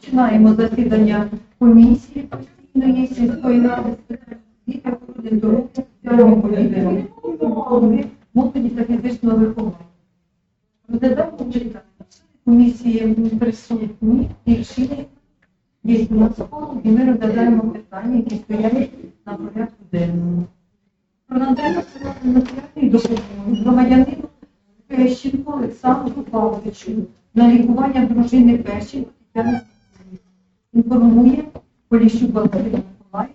Починаємо засідання комісії постійної сільської ради освіти, охорони здоров'я, політики, молоді фізичного виховання. Розглядаємо питання. Комісії присутні, рішення є у нас коло, і ми розглядаємо питання, які стоять на порядку денному. Про надання матеріальної допомоги громадянину Пещенко Олександру Павловичу на лікування дружини Пещенко. Інформує Поліщук Валерія Миколаївна.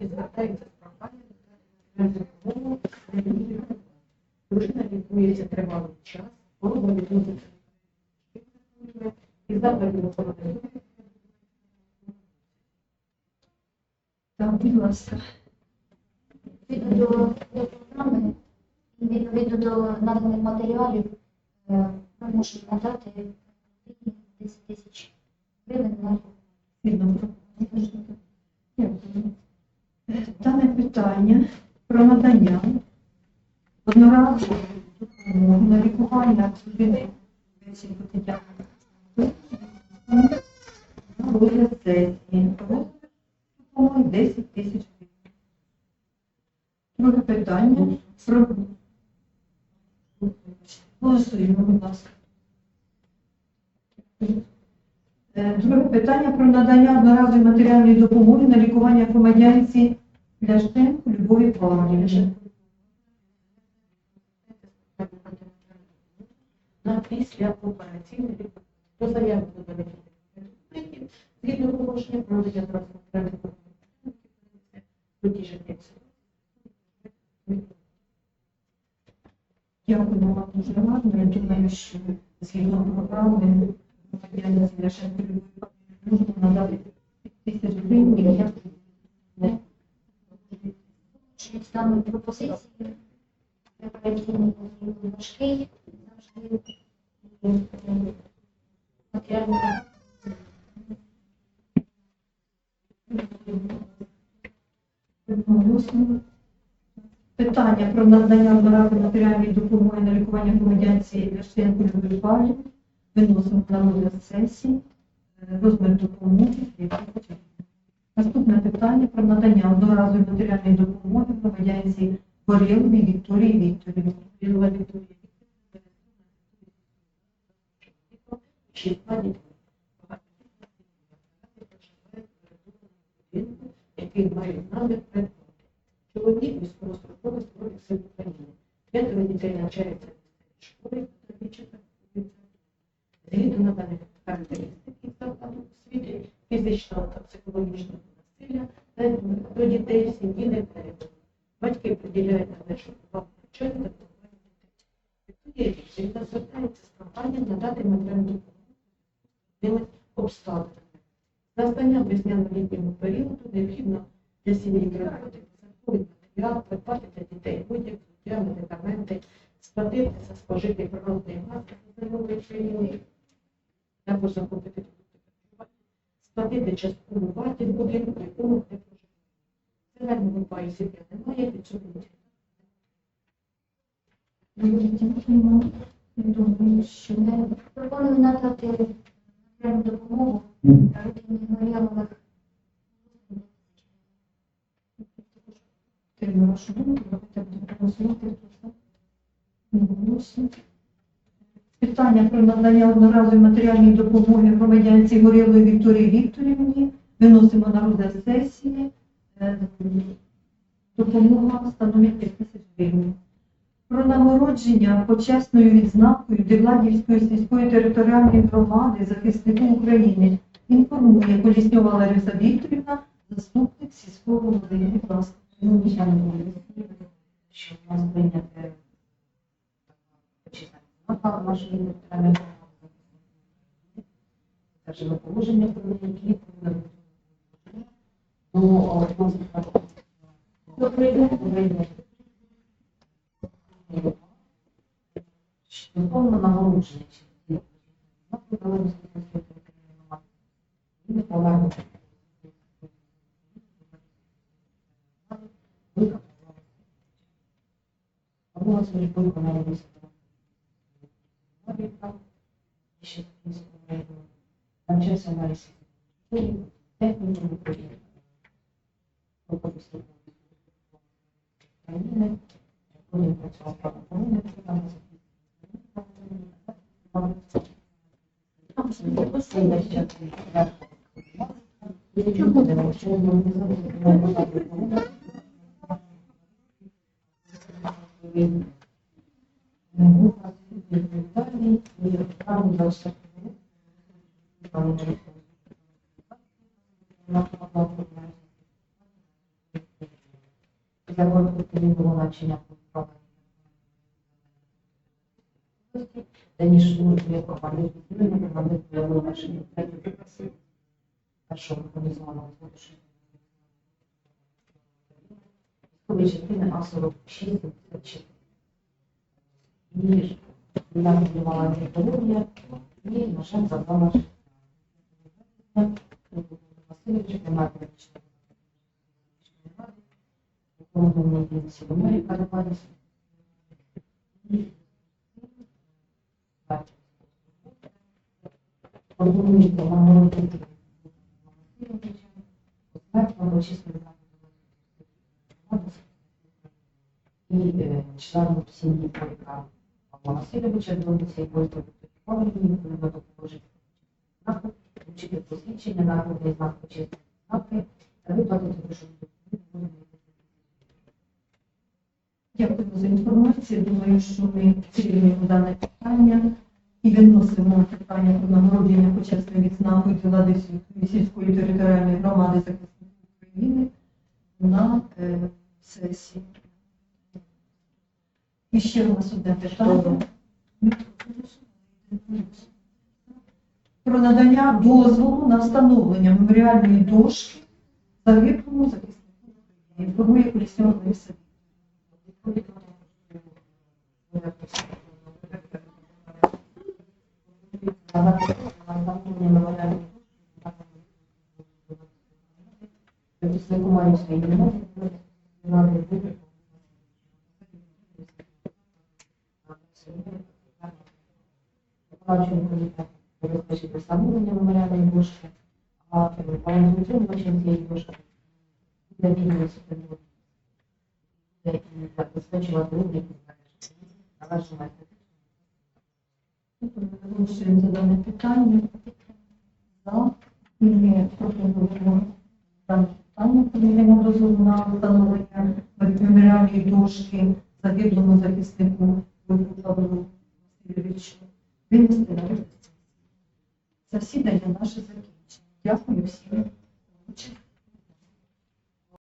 Звертається з проханням. Дружина лікується тривалий час, хвороба відноситься і охорони здоров'я Так, будь ласка. Відповідно до, програми відповідно до наданих матеріалів ми можемо надати 10 тисяч гривень на Згідно Дане питання про надання одноразової допомоги на лікування дружини Пещенко Тетяни Павлівни на розгляд сесії. Допомоги 10 тисяч гривень. Друге питання про Голосуємо, Е, Друге питання про надання одноразової матеріальної допомоги на лікування громадянці Ляшенко Любові Павлівни. на після операційний відповідь до заяви документів згідно положення про надання вам дуже багато, думаю, що згідно програми Любові Павлівни можна надати тисяч гривень. Я не Чи стануть пропозиції. Операційний був важкий, завжди і, Питання про надання одноразової матеріальної допомоги на лікування громадянці Ляшенко Любові Павлівни виносимо на розгляд сесії. Е, Розмір допомоги 2 тисячі гривень. Наступне питання про надання одноразової матеріальної допомоги громадянці Горіловій Вікторії Вікторівні. Білова Вікторія ще який має намір. Чоловік військовослужбовець Збройних сил України. П'ятеро дітей навчаються в школі, Згідно наданих характеристик закладу освіти, фізичного та психологічного насилля до дітей сім'ї не перебуває. Батьки приділяють належну увагу навчанню та вихованню дітей. Рішення звертається з проханням надати матеріальну допомогу обставинами. Настання весняно-літнього періоду необхідно для сім'ї придбати посадковий матеріал, придбати для дітей одяг, взуття, медикаменти, сплатити за спожитий природний газ здоров'я країни, також закупити продукти харчування, сплатити часткову вартість будинку, в якому не проживає. Загального паю сім'я немає, від цього. Дякуємо. Я думаю, що Е, Пропоную надати допомогу Думку, давайте будемо голосувати. Питання про надання одноразової матеріальної допомоги громадянці Горілої Вікторії Вікторівні виносимо на розгляд сесії. Е, Допомога становить 5 тисяч гривень. Про нагородження почесною відзнакою Девладівської сільської територіальної громади захиснику України інформує Колісньова Лариса Вікторівна, заступник сільського голови. Будь ласка. Ну, звичайно, що у нас прийняте почесна знaka нашої територіальної громади. Положення про які повинні до розвитку. Добрий день. Стосовно нагородження чи знаку Галинської територіальної громади, він вас виконали Маріка, і ще Київського району. Навчався на Росії. Техніку України. України. Потім працював правоохоронним програмом. Група і правильно залишити. Закон потрібно начиня Раніше службі як пропагандist відділення командир бойової машини першого механізованого злочину. Військової частини А46 І я приймала антропологія і, на жаль, забрала Васильовича, немає Виконуваний він Сіломері Карападіс. Пропонується нагородити Васильовича, посмертно урочисто і е, члену сім'ї Поліка Васильовича зробиться якоїсь протокольні відповідно до положення знаку, вручити посвідчення народний знак почесної знаки та виплатити грошову допомогу. Дякую за інформацію. Думаю, що ми цілюємо дане питання і виносимо питання про нагородження почесною відзнакою до влади сільської територіальної громади захисників України на е, сесії. І ще у нас одне питання. Про надання дозволу на встановлення меморіальної дошки загиблому захиснику. Інформує Колісняна Лариса Захиснику Виконавчому комітету забезпечити встановлення меморіальної дошки, а пам'ятним цієї дошки для відомості і забезпечувати облік належного Голосуємо за дане питання. За. Ми пропонуємо дане питання. Подаємо дозволу на встановлення меморіальної дошки загиблому захиснику Засідання наше закінчено. Дякую всім.